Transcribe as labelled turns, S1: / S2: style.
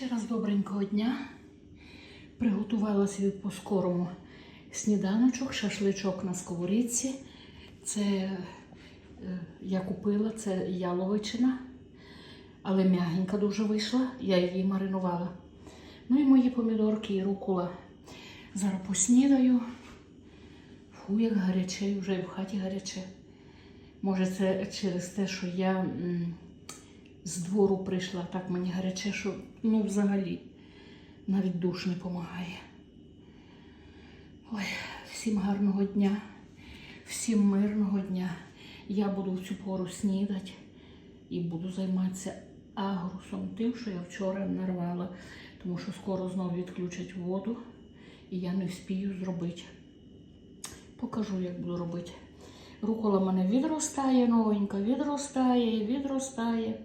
S1: Ще раз добренького дня. Приготувала собі по-скорому сніданочок, шашличок на сковорідці. Це е, я купила, це яловичина, але м'ягенька дуже вийшла, я її маринувала. Ну і мої помідорки і рукола. Зараз поснідаю. Фу, як гаряче, вже і в хаті гаряче. Може, це через те, що я з двору прийшла, так мені гаряче, що ну взагалі навіть душ не допомагає. Ой, всім гарного дня, всім мирного дня. Я буду в цю пору снідати і буду займатися агрусом, тим, що я вчора нарвала, тому що скоро знову відключать воду, і я не вспію зробити. Покажу, як буду робити. Рукола мене відростає, новенька, відростає відростає.